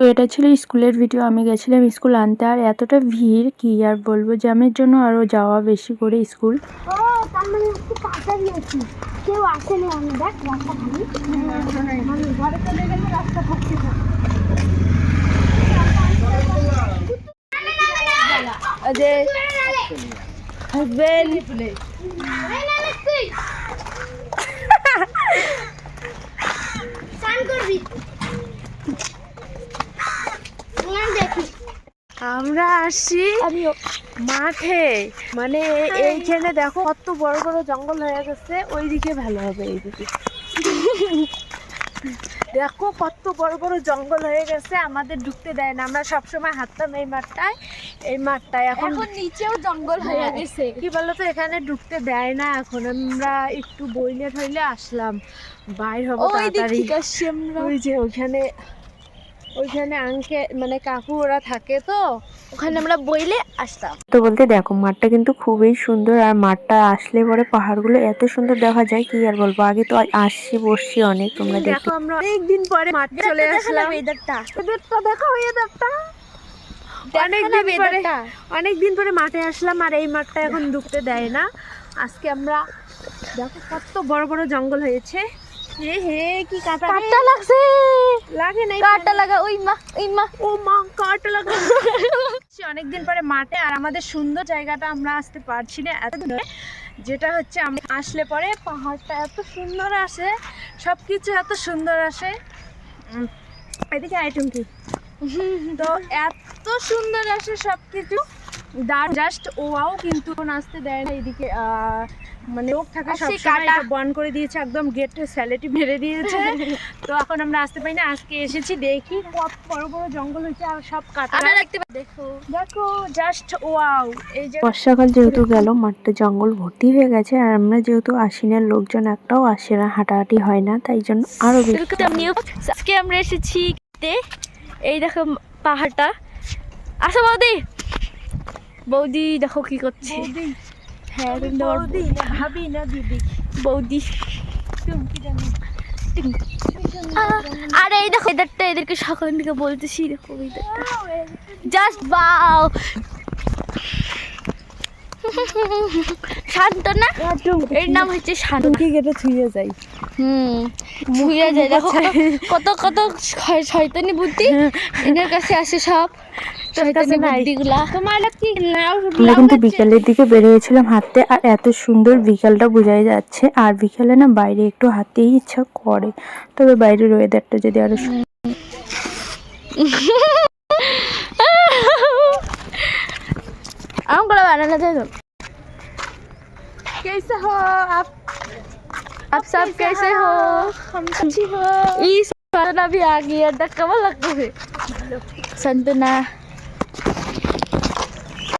তো এটা ছিল স্কুলের ভিডিও আমি গেছিলাম স্কুল আনতে। আর এতটা ভিড় কি আর বলব জ্যামের জন্য আরও যাওয়া বেশি করে স্কুল। মানে একটু কাঁচা দিয়েছি। কেউ আসেনি আমি দেখ রাস্তা খালি। ঘরে চলে গেলে রাস্তা থাকছে না। যে হাজবেন্ড আমরা আসি মাঠে। মানে এইখানে দেখো কত বড় বড় জঙ্গল হয়ে গেছে ওইদিকে ভালো হবে এইদিকে। দেখো কত বড় বড় জঙ্গল হয়ে গেছে আমাদের ঢুকতে দেয় না আমরা সবসময় হাঁটতাম এই মাঠটায় এই মাঠটায়। এখন নিচেও জঙ্গল হয়ে হ্যাঁ। গেছে। কি বলতো এখানে ঢুকতে দেয় না এখন আমরা একটু বইলে ঠইলে আসলাম। বাইর হব তাড়াতাড়ি। ওই যে ওইখানে ওইখানে আঙ্কে মানে কাকু ওরা থাকে তো ওখানে আমরা বইলে আসতাম। তো বলতে দেখো মাঠটা কিন্তু খুবই সুন্দর আর মাঠটা আসলে পরে পাহাড়গুলো এত সুন্দর দেখা যায় কি আর বলব? আগে তো আসছি বসছি অনেক তোমরা দেখো দেখো আমরা অনেকদিন পরে মাঠে চলে আসলাম। ওয়েদারটা ওয়েদারটা দেখো ওয়েদারটা অনেকদিন পরে অনেকদিন পরে মাঠে আসলাম আর এই মাঠটা এখন ঢুকতে দেয় না। আজকে আমরা দেখো কত বড় বড় জঙ্গল হয়েছে। হে হে কি কাটা। কাটা লাগছে। লাগে নাই কাটা লাগা ওই মা ওই মা। ও মা কাট লাগা। অনেকদিন পরে মাঠে আর আমাদের সুন্দর জায়গাটা আমরা আসতে পারছি না এত দূরে যেটা হচ্ছে আমি আসলে পরে পাহাড়টা এত সুন্দর আসে সব কিছু এত সুন্দর আসে। এদিকে আইটেম কি? তো এত সুন্দর আসে সব কিছু দার জাস্ট ওয়াও কিন্তু নাচতে দেয় না এদিকে আহ, মানে লোক থাকে সব বন্ধ করে দিয়েছে একদম গেট স্যালেটি মেরে দিয়েছে। তো এখন আমরা আসতে পারি না আজকে এসেছি দেখি কত বড় বড় জঙ্গল হয়েছে আর সব কাটা। আমরা দেখতে দেখো দেখো জাস্ট ওয়াও এই যে বর্ষাকাল যেহেতু গেল মাঠটা জঙ্গল ভর্তি হয়ে গেছে আর আমরা যেহেতু আসি না লোকজন একটাও আসে না হাঁটাহাঁটি হয় না তাই জন্য আরও বেশি আজকে আমরা এসেছি এই দেখো পাহাড়টা। আসো বৌদি। বৌদি দেখো কি করছে। হ্যাঁ বৌদি না ভাবি না দিদি। বৌদি। আর এই দেখো এদেরটা এদেরকে সকাল থেকে বলতেছি দেখো এদেরটা জাস্ট বাও শান্ত না? এর নাম হচ্ছে শান্ত। গেটে ছুঁয়ে যাই। হুম ছুঁয়ে যায়। দেখো কত কত কত শয়তানি বুদ্ধি। এদের কাছে আসে সব। শয়তানি নাই। বুদ্ধিগুলা তোমার কি নাও আমরা কিন্তু বিকালের দিকে বেরিয়েছিলাম হাঁটতে আর এত সুন্দর বিকালটা বোঝাই যাচ্ছে আর বিকালে না বাইরে একটু হাঁটতেই ইচ্ছা করে তবে বাইরের ওয়েদারটা যদি আরো সু- আমাকে বানানো যায় তো कैसे हो आप आप सब कैसे हो हम अच्छी हो इस संतना भी आ गई है धक्का लग गए संतना